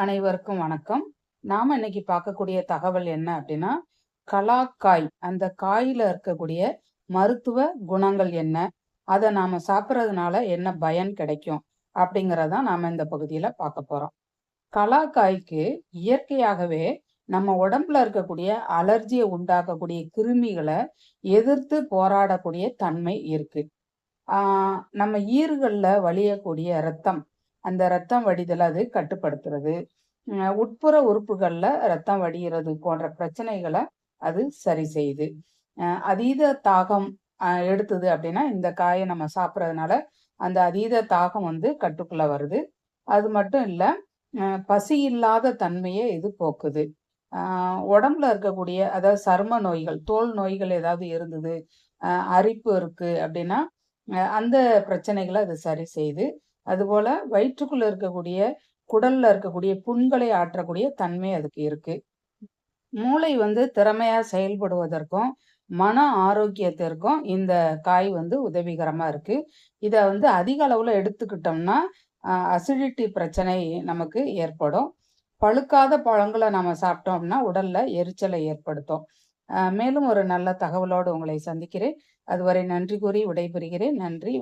அனைவருக்கும் வணக்கம். நாம இன்னைக்கு பார்க்கக்கூடிய தகவல் என்ன அப்படின்னா கலாக்காய் அந்த காயில இருக்கக்கூடிய மருத்துவ குணங்கள் என்ன அதை நாம சாப்பிட்றதுனால என்ன பயன் கிடைக்கும் அப்படிங்கிறதான் நாம இந்த பகுதியில பார்க்க போறோம். கலாக்காய்க்கு இயற்கையாகவே நம்ம உடம்புல இருக்கக்கூடிய அலர்ஜியை உண்டாக்கக்கூடிய கிருமிகளை எதிர்த்து போராடக்கூடிய தன்மை இருக்கு. நம்ம ஈறுகளில் வழியக்கூடிய ரத்தம் அந்த ரத்தம் வடிதல் அது கட்டுப்படுத்துறது. உட்புற உறுப்புகளில் ரத்தம் வடிகிறது போன்ற பிரச்சனைகளை அது சரி செய்யுது. அதீத தாகம் எடுத்தது அப்படின்னா இந்த காயை நம்ம சாப்பிட்றதுனால அந்த அதீத தாகம் வந்து கட்டுக்குள்ள வருது. அது மட்டும் இல்லை பசி இல்லாத தன்மையை இது போக்குது. உடம்புல இருக்கக்கூடிய அதாவது சரும நோய்கள் தோல் நோய்கள் ஏதாவது இருந்தது அரிப்பு இருக்கு அப்படின்னா அந்த பிரச்சனைகளை அது சரி செய்யுது. அதுபோல வயிற்றுக்குள்ள இருக்கக்கூடிய குடல்ல இருக்கக்கூடிய புண்களை ஆற்றக்கூடிய தன்மை அதுக்கு இருக்கு. மூளை வந்து திறமையா செயல்படுவதற்கும் மன ஆரோக்கியத்திற்கும் இந்த காய் வந்து உதவிகரமா இருக்கு. இத வந்து அதிக அளவுல எடுத்துக்கிட்டோம்னா அசிடிட்டி பிரச்சனை நமக்கு ஏற்படும். பழுக்காத பழங்களை நம்ம சாப்பிட்டோம்னா உடலில் உடல்ல எரிச்சலை ஏற்படுத்தும். மேலும் ஒரு நல்ல தகவலோடு உங்களை சந்திக்கிறேன். அதுவரை நன்றி கூறி விடைபெறுகிறேன். நன்றி.